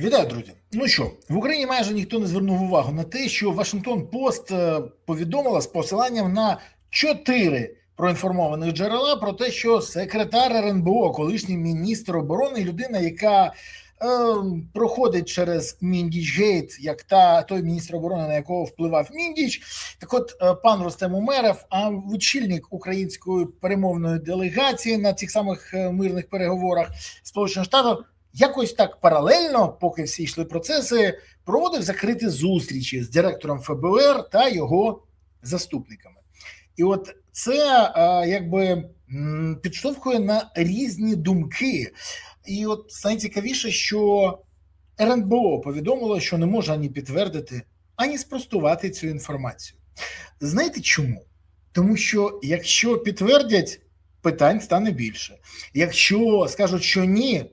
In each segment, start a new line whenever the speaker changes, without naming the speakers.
Вітаю, друзі. Ну що в Україні майже ніхто не звернув увагу на те, що Вашингтон Пост е, повідомила з посиланням на чотири проінформованих джерела про те, що секретар РНБО, колишній міністр оборони, людина, яка е, проходить через Міндічгейт, як та той міністр оборони, на якого впливав Міндіч. Так, от е, пан Ростем Умеров, а очільник української перемовної делегації на цих самих е, мирних переговорах Сполучених Штатів. Якось так паралельно, поки всі йшли процеси, проводив закриті зустрічі з директором ФБР та його заступниками. І от це а, якби підштовхує на різні думки. І от найцікавіше, що РНБО повідомило, що не може ані підтвердити, ані спростувати цю інформацію. Знаєте чому? Тому що якщо підтвердять, питань стане більше. Якщо скажуть, що ні,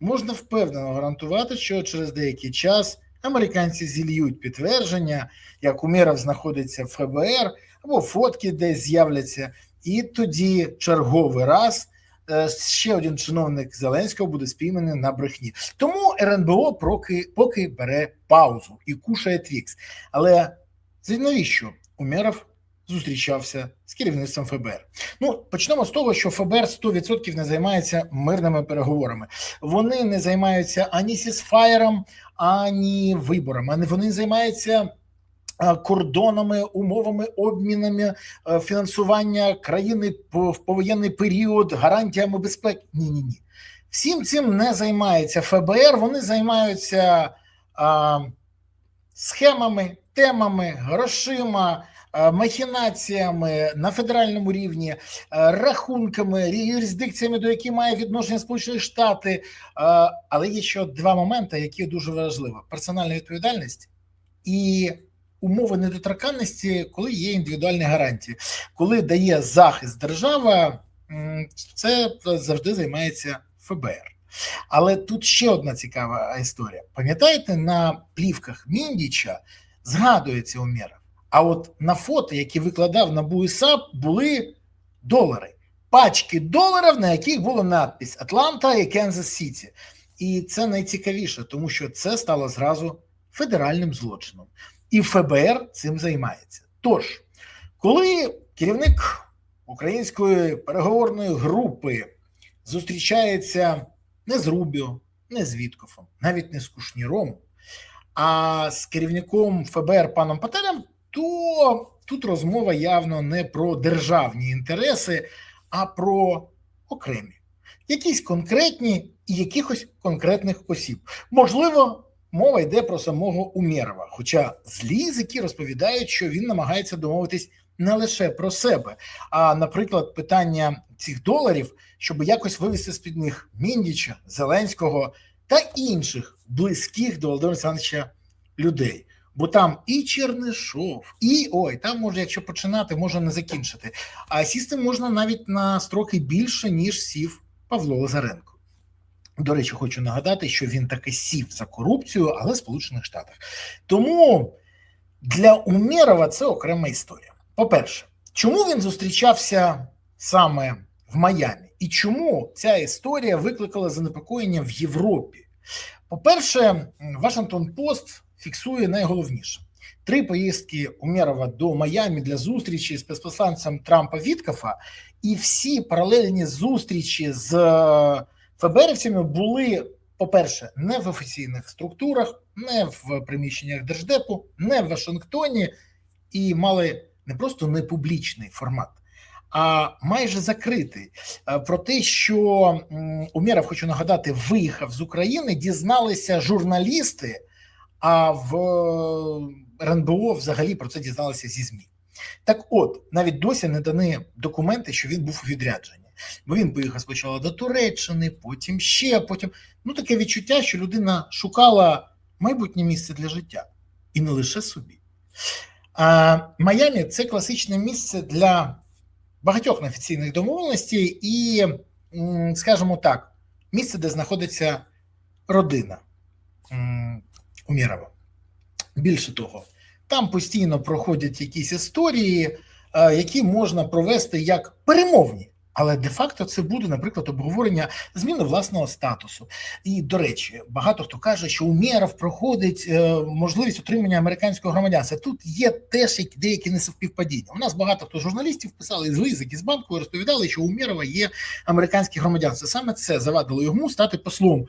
можна впевнено гарантувати, що через деякий час американці зільють підтвердження, як Умєров знаходиться в ФБР, або фотки десь з'являться, і тоді черговий раз е, ще один чиновник Зеленського буде спійманий на брехні. Тому РНБО поки, поки бере паузу і кушає твікс. Але навіщо Умєров зустрічався з керівництвом ФБР? Ну почнемо з того, що ФБР 100% не займається мирними переговорами. Вони не займаються ані сісфаєром, ані виборами. Вони займаються кордонами, умовами, обмінами, фінансування країни в повоєнний період, гарантіями безпеки. Ні, ні, ні. Всім цим не займається ФБР. Вони займаються а, схемами, темами, грошима. А, Махінаціями на федеральному рівні, рахунками, юрисдикціями, до яких має відношення Сполучені Штати. Але є ще два моменти, які дуже важливі: персональна відповідальність і умови недоторканності, коли є індивідуальні гарантії. Коли дає захист держава, це завжди займається ФБР. Але тут ще одна цікава історія. Пам'ятаєте, на плівках Міндіча згадується Умєров, а от на фото, які викладав на БУСАП, були долари. Пачки доларів, на яких була надпись Атланта і Канзас Сіті. І це найцікавіше, тому що це стало зразу федеральним злочином. І ФБР цим займається. Тож, коли керівник української переговорної групи зустрічається не з Рубіо, не з Віткофом, навіть не з Кушніром, а з керівником ФБР паном Пателем, то тут розмова явно не про державні інтереси, а про окремі, якісь конкретні і якихось конкретних осіб. Можливо, мова йде про самого Умєрова. Хоча злі язики розповідають, що він намагається домовитись не лише про себе, а, наприклад, питання цих доларів, щоб якось вивести з під них Міндіча, Зеленського та інших близьких до Володимира Олександровича людей. Бо там і Чернишов, і ой, там може, якщо починати, можна не закінчити. А сісти можна навіть на строки більше, ніж сів Павло Лазаренко. До речі, хочу нагадати, що він таки сів за корупцію, але в Сполучених Штатах. Тому для Умєрова це окрема історія. По-перше, чому він зустрічався саме в Майамі, і чому ця історія викликала занепокоєння в Європі? По-перше, Вашингтон Пост фіксує найголовніше: три поїздки Умєрова до Майамі для зустрічі з спецпосланцем Трампа Віткафа, і всі паралельні зустрічі з е, ФБРівцями були, по-перше, не в офіційних структурах, не в приміщеннях держдепу, не в Вашингтоні, і мали не просто непублічний формат, а майже закритий. Е, Про те, що Умєров, хочу нагадати, виїхав з України, дізналися журналісти, а в е, РНБО взагалі про це дізналися зі ЗМІ. Так от, навіть досі не дані документи, що він був у відрядженні. Бо він поїхав спочатку до Туреччини, потім ще, потім. Ну, таке відчуття, що людина шукала майбутнє місце для життя. І не лише собі. А Майамі це класичне місце для багатьох неофіційних домовленостей і, скажімо так, місце, де знаходиться родина Умєрова. Більше того, там постійно проходять якісь історії, е, які можна провести як перемовні, Але де-факто це буде, наприклад, обговорення зміни власного статусу. І до речі, багато хто каже, що у Мєров проходить е, можливість отримання американського громадянства. Тут є теж які- деякі несовпівпадіння. У нас багато хто журналістів писали з Лизик із банку розповідали, що у Мєрова є американське громадянство. Саме це завадило йому стати послом.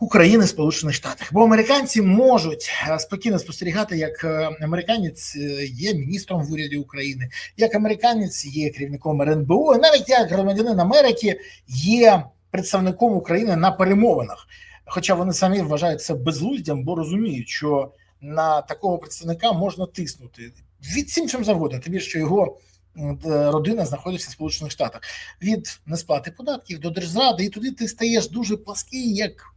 України Сполучених Штатах, бо американці можуть е, спокійно спостерігати, як е, американець е, є міністром в уряді України, як американець є керівником РНБО, і навіть як громадянин Америки є представником України на перемовинах. Хоча вони самі вважають це безглуздям, бо розуміють, що на такого представника можна тиснути. Від всім чим завгодно, тим більше що його родина знаходиться в Сполучених Штатах. Від несплати податків до держзради, і туди ти стаєш дуже плаский, як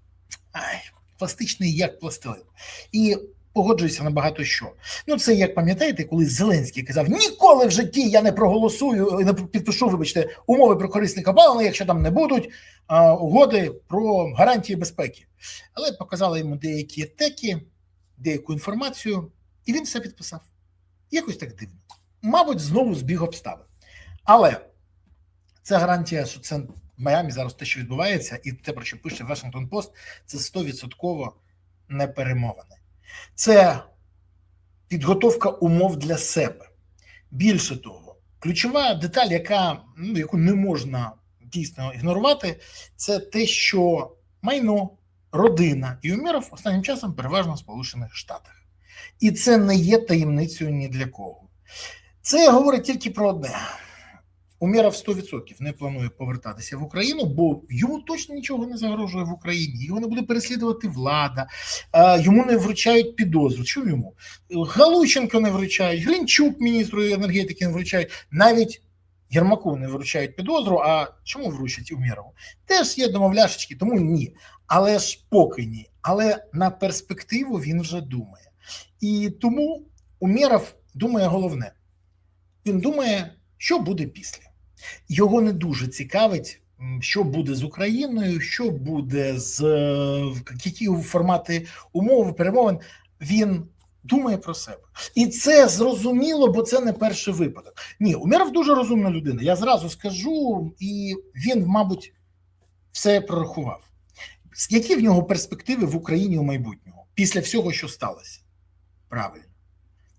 ай, пластичний, як пластилин. І погоджуюся на багато що. Ну, це як пам'ятаєте, коли Зеленський казав: ніколи в житті я не проголосую, не підпишу, вибачте, умови про корисне копалини, якщо там не будуть а, угоди про гарантії безпеки. Але показали йому деякі теки, деяку інформацію, і він все підписав. Якось так дивно. Мабуть, знову збіг обставин. Але це гарантія, що це Майамі зараз те, що відбувається, і те, про що пише Вашингтон Пост, це 100% не перемовини. Це підготовка умов для себе. Більше того, ключова деталь, яка, ну, яку не можна дійсно ігнорувати, це те, що майно, родина і Уміров останнім часом переважно в Сполучених Штатах. І це не є таємницею ні для кого. Це говорить тільки про одне. Умєров 100% не планує повертатися в Україну, бо йому точно нічого не загрожує в Україні. Його не буде переслідувати влада, е, йому не вручають підозру. Чому йому? Галущенко не вручають, Гринчук, міністру енергетики, не вручають, навіть Єрмаку не вручають підозру. А чому вручать Умєрову? Теж є домовляшечки, тому ні. Але ж поки ні. Але на перспективу він вже думає. І тому Умєров думає головне. Він думає, що буде після. Його не дуже цікавить, що буде з Україною, що буде з е, які формати умов, перемовин. Він думає про себе. І це зрозуміло, бо це не перший випадок. Ні, Умєров дуже розумна людина. Я зразу скажу, і він, мабуть, все прорахував. Які в нього перспективи в Україні у майбутнього після всього, що сталося? Правильно.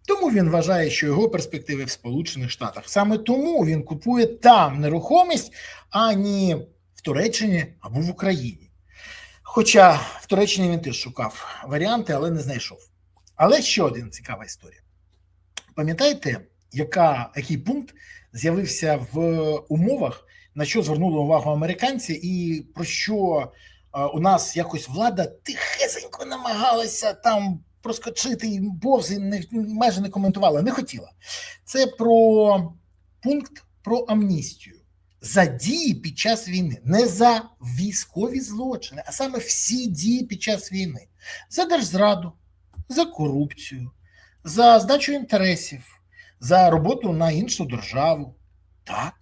Тому він вважає, що його перспективи в Сполучених Штатах. Саме тому він купує там нерухомість, а не в Туреччині або в Україні. Хоча в Туреччині він теж шукав варіанти, але не знайшов. Але ще один цікава історія. Пам'ятаєте, яка, який пункт з'явився в умовах, на що звернули увагу американці, і про що е, у нас якось влада тихесенько намагалася там проскочити і повз і не, майже не коментувала, не хотіла. Це про пункт про амністію за дії під час війни, не за військові злочини, а саме всі дії під час війни, за держзраду, за корупцію, за здачу інтересів, за роботу на іншу державу. Так,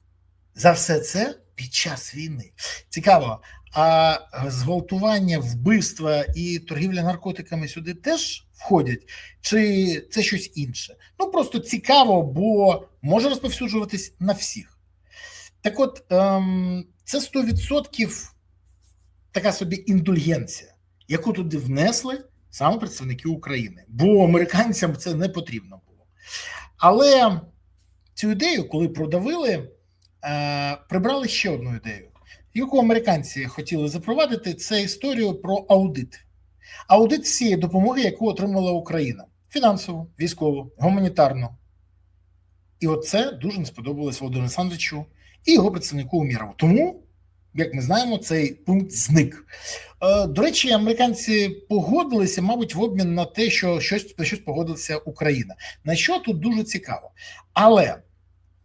за все це під час війни. Цікаво, а зґвалтування, вбивства і торгівля наркотиками сюди теж входять, чи це щось інше? Ну просто цікаво, бо може розповсюджуватись на всіх. Так от, ем, це 100% така собі індульгенція, яку туди внесли саме представники України, бо американцям це не потрібно було. Але цю ідею, коли продавили, е, прибрали ще одну ідею, яку американці хотіли запровадити, це історію про аудит. Аудит всієї допомоги, яку отримала Україна: фінансову, військову, гуманітарну. І оце дуже не сподобалось Володимиру Олександровичу і його представнику Умірову. Тому, як ми знаємо, цей пункт зник. Е, До речі, американці погодилися, мабуть, в обмін на те, що щось на щось погодилася Україна. На що тут дуже цікаво. Але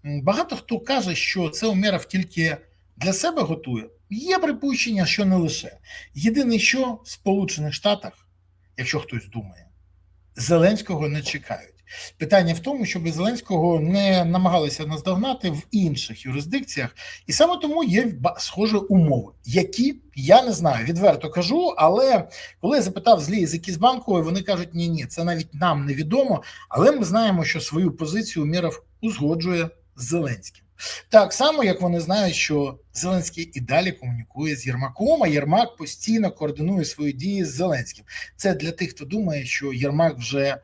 багато хто каже, що це Умєров тільки для себе готує. Є припущення, що не лише. Єдине, що в Сполучених Штатах, якщо хтось думає, Зеленського не чекають. Питання в тому, щоб Зеленського не намагалися наздогнати в інших юрисдикціях, і саме тому є схожі умови, які я не знаю, відверто кажу. Але коли я запитав злі язики з банку, вони кажуть: ні, ні, це навіть нам невідомо. Але ми знаємо, що свою позицію Міров узгоджує з Зеленським. Так само, як вони знають, що Зеленський і далі комунікує з Єрмаком, а Єрмак постійно координує свої дії з Зеленським. Це для тих, хто думає, що Єрмак вже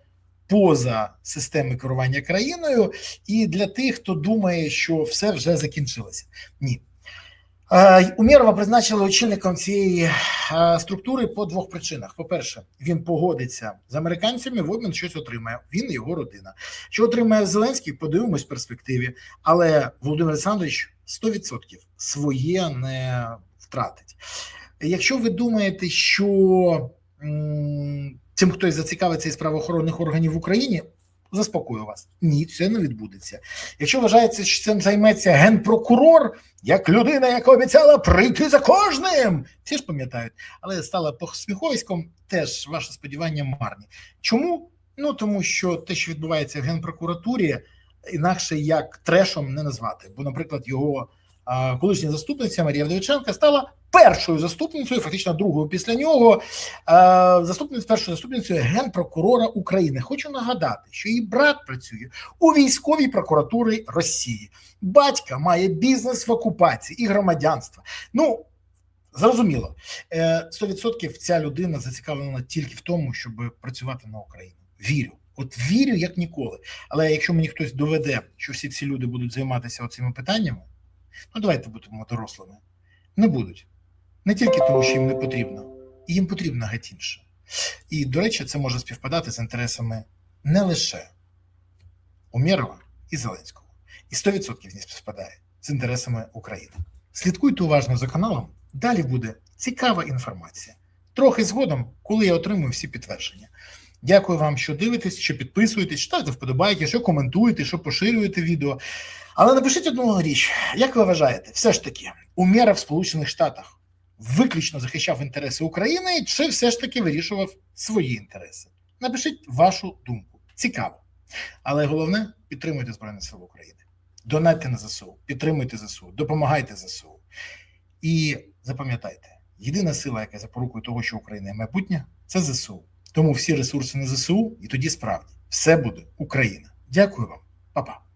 поза системи керування країною, і для тих, хто думає, що все вже закінчилося. Ні. Е, Умєрова призначили очільником цієї е, структури по двох причинах: по-перше, він погодиться з американцями, в обмін щось отримає. Він і його родина. Що отримає Зеленський, подивимось в перспективі. Але Володимир Олександрович 100% своє не втратить. Якщо ви думаєте, що цим хтось зацікавиться із правоохоронних органів в Україні, заспокою вас. Ні, це не відбудеться. Якщо вважається, що цим займеться генпрокурор, як людина, яка обіцяла прийти за кожним, всі ж пам'ятають, але стала посміховиськом, теж ваше сподівання марні. Чому? Ну тому що те, що відбувається в генпрокуратурі, інакше як трешом не назвати. Бо, наприклад, його колишня заступниця Марія Вдовиченка стала першою заступницею, фактично другою після нього, а, заступницею першою заступницею генпрокурора України. Хочу нагадати, що її брат працює у військовій прокуратурі Росії. Батька має бізнес в окупації і громадянство. Ну зрозуміло, Е, 100% ця людина зацікавлена тільки в тому, щоб працювати на Україну. Вірю. От вірю як ніколи. Але якщо мені хтось доведе, що всі ці люди будуть займатися цими питаннями, ну давайте будемо дорослими. Не будуть. Не тільки тому, що їм не потрібно, і їм потрібно геть інше. І, до речі, це може співпадати з інтересами не лише Умєрова і Зеленського, і 100% не співпадає з інтересами України. Слідкуйте уважно за каналом. Далі буде цікава інформація. Трохи згодом, коли я отримую всі підтвердження. Дякую вам, що дивитесь, що підписуєтесь, ставте вподобайки, що коментуєте, що поширюєте відео. Але напишіть одну річ: як ви вважаєте, все ж таки, Умєров в Сполучених Штатах виключно захищав інтереси України, чи все ж таки вирішував свої інтереси? Напишіть вашу думку. Цікаво. Але головне підтримуйте Збройні Сили України. Донатьте на ЗСУ, підтримуйте ЗСУ, допомагайте ЗСУ. І запам'ятайте, єдина сила, яка запорукує того, що Україна майбутнє, це ЗСУ. Тому всі ресурси на ЗСУ, і тоді справді все буде Україна. Дякую вам, Па-па.